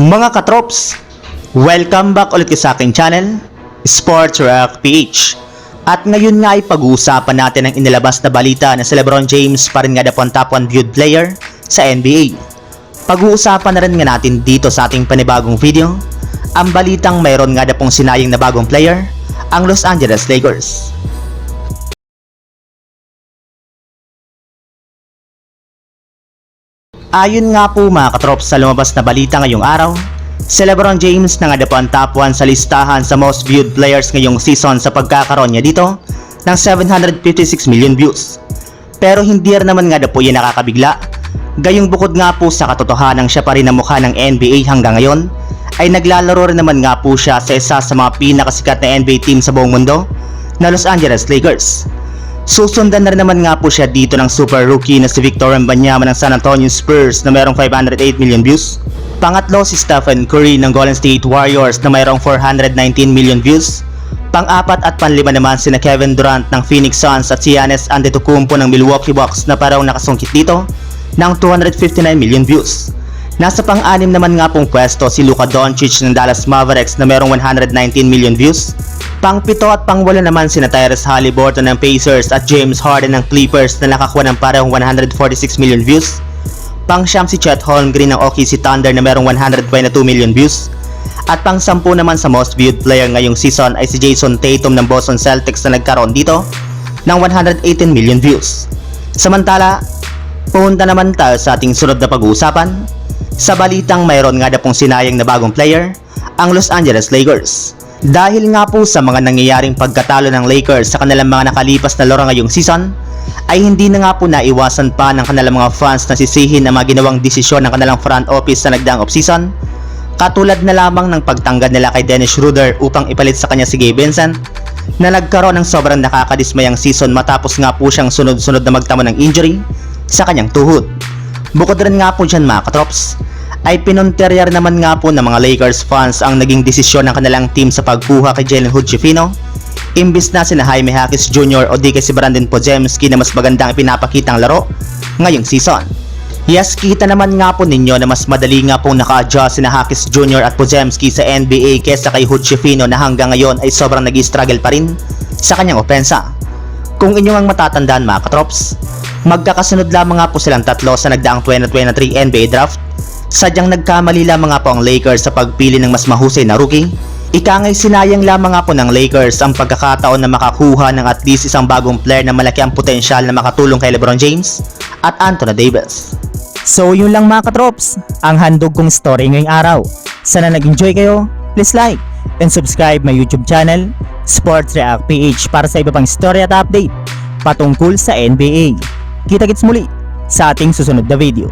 Mga katrops, welcome back ulit sa aking channel, Sports Rock PH. At ngayon nga ay pag-uusapan natin ang inilabas na balita na si Lebron James pa rin nga ang top 1 viewed player sa NBA. Pag-uusapan na rin nga natin dito sa ating panibagong video, ang balitang mayroon nga na pong sinayang na bagong player, ang Los Angeles Lakers. Ayon nga po mga katrops sa lumabas na balita ngayong araw, si Lebron James na nga po ang top 1 sa listahan sa most viewed players ngayong season sa pagkakaroon niya dito ng 756 million views. Pero hindi rin naman nga na po yan nakakabigla. Gayong bukod nga po sa katotohanan siya pa rin ang mukha ng NBA hanggang ngayon, ay naglalaro rin naman nga po siya sa isa sa mga pinakasikat na NBA team sa buong mundo na Los Angeles Lakers. Susundan na rin naman nga po siya dito ng super rookie na si Victor Wembanyama ng San Antonio Spurs na mayroong 508 million views. Pangatlo si Stephen Curry ng Golden State Warriors na mayroong 419 million views. Pang-apat at panlima naman sina Kevin Durant ng Phoenix Suns at si Giannis Antetokounmpo ng Milwaukee Bucks na parang nakasungkit dito ng 259 million views. Nasa pang-anim naman nga pong pwesto si Luka Doncic ng Dallas Mavericks na mayroong 119 million views. Pang-pito at pang-walo naman sina Tyrese Halliburton ng Pacers at James Harden ng Clippers na nakakuha ng parehong 146 million views. Pang-siyam si Chet Holmgren ng OKC Thunder na mayroong 122 million views. At pang-sampu naman sa most viewed player ngayong season ay si Jason Tatum ng Boston Celtics na nagkaroon dito ng 118 million views. Samantala, punta naman tayo sa ating sunod na pag-uusapan. Sa balitang mayroon nga na pong sinayang na bagong player, ang Los Angeles Lakers. Dahil nga po sa mga nangyayaring pagkatalo ng Lakers sa kanilang mga nakalipas na laro ngayong season, ay hindi na nga po naiwasan pa ng kanilang mga fans na sisihin ang mga ginawang desisyon ng kanilang front office sa nagdaang offseason Katulad na lamang ng pagtanggad nila kay Dennis Schroeder upang ipalit sa kanya si Gabe Vincent na nagkaroon ng sobrang nakakadismayang season matapos nga po siyang sunod-sunod na magtamo ng injury sa kanyang tuhod. Bukod rin nga po dyan mga katrops, ay pinunterya rin naman nga po ng mga Lakers fans ang naging desisyon ng kanilang team sa pagkuha kay Jalen Hood-Schifino imbis na sina Jaime Hackis Jr. o di kay si Brandon Podziemski na mas magandang ipinapakitang laro ngayong season. Yes, kita naman nga po ninyo na mas madali nga pong naka-adjust sina Hackis Jr. at Podziemski sa NBA kesa kay Hood-Schifino na hanggang ngayon ay sobrang nag-struggle pa rin sa kanyang opensa. Kung inyong ang matatandaan mga katrops, magkakasunod lamang nga po silang tatlo sa nagdaang 2023 NBA Draft. Sadyang nagkamali lamang po ang Lakers sa pagpili ng mas mahusay na rookie. Ika nga'y sinayang lamang po ng Lakers ang pagkakataon na makakuha ng at least isang bagong player na malaki ang potensyal na makatulong kay LeBron James at Anthony Davis. So yun lang mga katrops, ang handog kong story ngayong araw. Sana nag-enjoy kayo, please like and subscribe my YouTube channel, Sports React PH para sa iba pang story at update patungkol sa NBA. Kita-kits muli sa ating susunod na video.